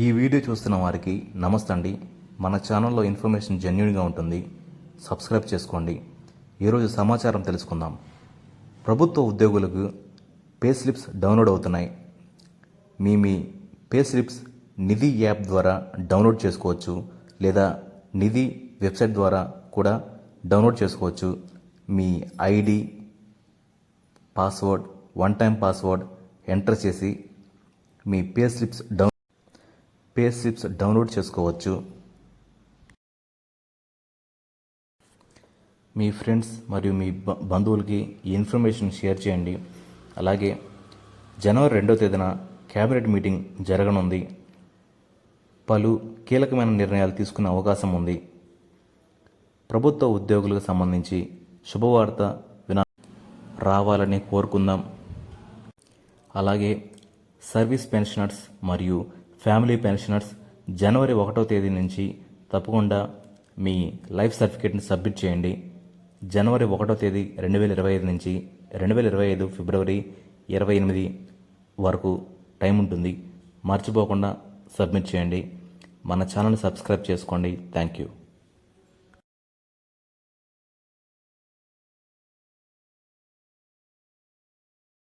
ఈ వీడియో చూస్తున్న వారికి నమస్తే అండి మన ఛానల్లో ఇన్ఫర్మేషన్ జెన్యున్గా ఉంటుంది. సబ్స్క్రైబ్ చేసుకోండి. ఈరోజు సమాచారం తెలుసుకుందాం. ప్రభుత్వ ఉద్యోగులకు పే స్లిప్స్ డౌన్లోడ్ అవుతున్నాయి. మీ మీ పే స్లిప్స్ నిధి యాప్ ద్వారా డౌన్లోడ్ చేసుకోవచ్చు లేదా నిధి వెబ్సైట్ ద్వారా కూడా డౌన్లోడ్ చేసుకోవచ్చు. మీ ID password one time password enter చేసి మీ pay slips down pay slips download చేసుకోవచ్చు. మీ ఫ్రెండ్స్ మరియు మీ బ- బంధువులకి ఈ ఇన్ఫర్మేషన్ షేర్ చేయండి. అలాగే జనవరి రెండో తేదీన క్యాబినెట్ మీటింగ్ జరగనుంది. పలు కీలకమైన నిర్ణయాలు తీసుకునే అవకాశం ఉంది. ప్రభుత్వ ఉద్యోగులకు సంబంధించి శుభవార్త వినా రావాలని కోరుకుందాం. అలాగే సర్వీస్ పెన్షనర్స్ మరియు ఫ్యామిలీ పెన్షనర్స్ జనవరి ఒకటో తేదీ నుంచి తప్పకుండా మీ లైఫ్ సర్టిఫికేట్ని సబ్మిట్ చేయండి. జనవరి ఒకటో తేదీ రెండు వేల ఇరవై ఐదు నుంచి రెండు వేల ఇరవై ఐదు ఫిబ్రవరి ఇరవై ఎనిమిది వరకు టైం ఉంటుంది. మర్చిపోకుండా సబ్మిట్ చేయండి. మన ఛానల్ సబ్స్క్రైబ్ చేసుకోండి. Thank you.